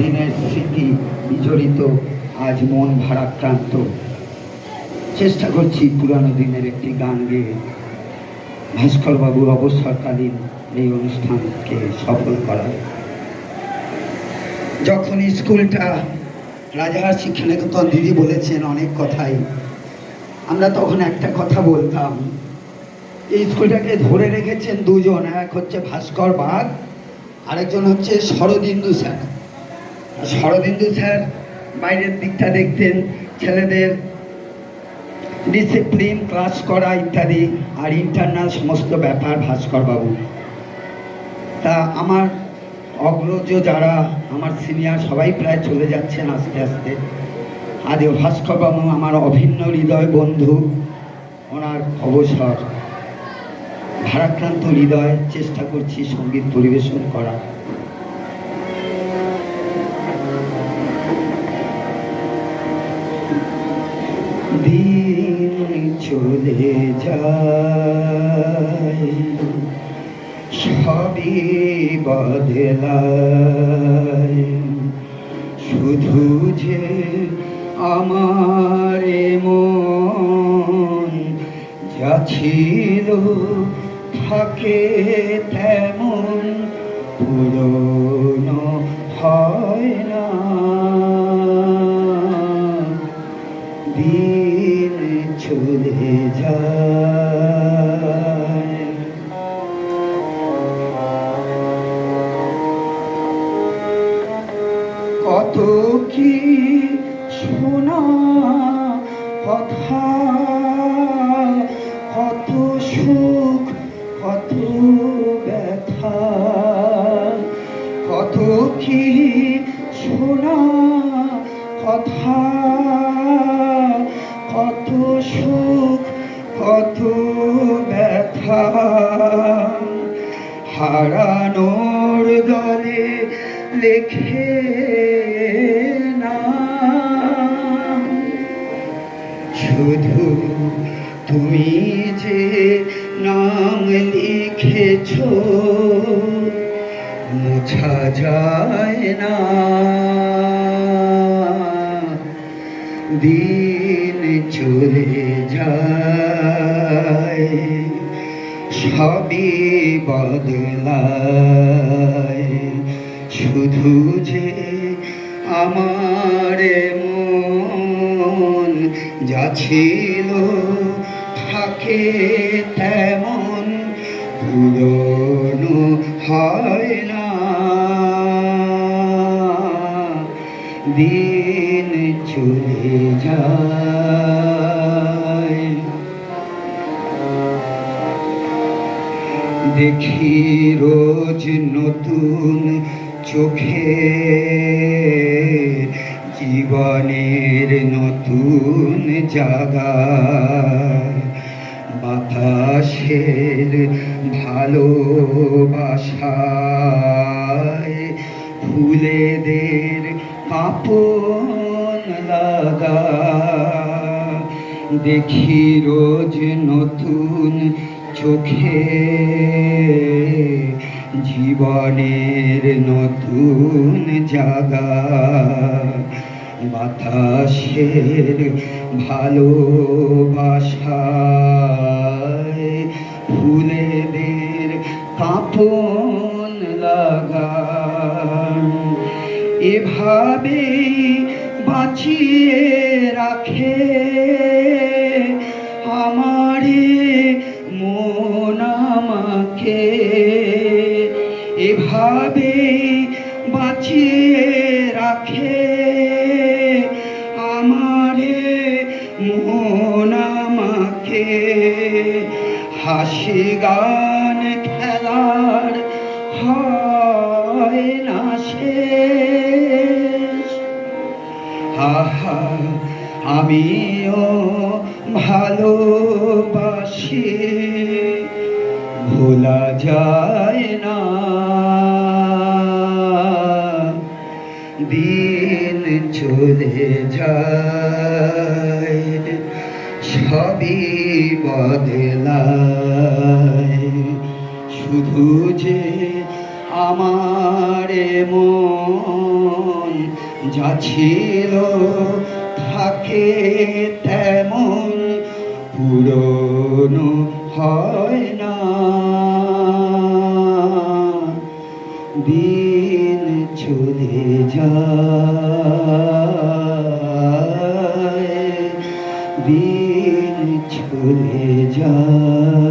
দিনের স্মৃতি বিজড়িত আজ মন ভারাক্রান্ত। চেষ্টা করছি পুরানো দিনের একটি গান গেয়ে। ভাস্করবাবুর অবসরকালীন এই অনুষ্ঠানকে সফল করার। যখন স্কুলটা রাজাহার শিক্ষানিকেতন দিদি বলেছেন অনেক কথাই, আমরা তখন একটা কথা বলতাম এই স্কুলটাকে ধরে রেখেছেন দুজন, এক হচ্ছে ভাস্কর বাগ, আরেকজন হচ্ছে শরদিন্দু স্যার। শরদিন্দু স্যার বাইরের দিকটা দেখতেন, ছেলেদের ডিসিপ্লিন ক্লাস করা ইত্যাদি, আর ইন্টারনাল সমস্ত ব্যাপার ভাস্কর বাবু। তা আমার অগ্রজ যারা, আমার সিনিয়র সবাই প্রায় চলে যাচ্ছেন আস্তে আস্তে। আজ ভাস্কর বাবু আমার অভিন্ন হৃদয় বন্ধু, ওনার অবসর। ভারাক্রান্ত হৃদয়, চেষ্টা করছি সংগীত পরিবেশন করা দিন চলে যায়, সবই বদলায় শুধু যে আমার মন যা ছিল থাকে তেমন পুরনো হয় না। দিন কত কি শোনা কথা? কত সুখ, কত ব্যথা? কত কি শোনা কথা? কত সুখ, কত ব্যথা? হারানোর দলে লেখে না। শুধু তুমি যে নাম লিখেছ, মোছা যায় না। দিন চলে যায়, সবই বদলায়। শুধু যে আমার মন যা ছিল থাকে তেমন পুরনো হয় না। দিন চলে যায়। দেখি রোজ নতুন চোখে জীবনের নতুন জাগা। বাতাসের ভালোবাসায় ফুলেদের পাপন লাগা। দেখি রোজ নতুন চোখে জীবনের নতুন জাগা বাতাসের ভালোবাসায় ফুলেদের কাপন লাগা এভাবে বাঁচিয়ে রাখে আমারে মন আমাকে। এভাবে বাঁচিয়ে রাখে আমারে, মন আমাকে। হাসি গান খেলার হয় না আহা, আমিও ভালোবাসি। ভোলা যায় না দিন চলে যায়, সবই বদলায়। শুধু যে আমার মন যা ছিল থাকে তেমন পুরনো হয় না। দিন যায় দিন চলে যায়।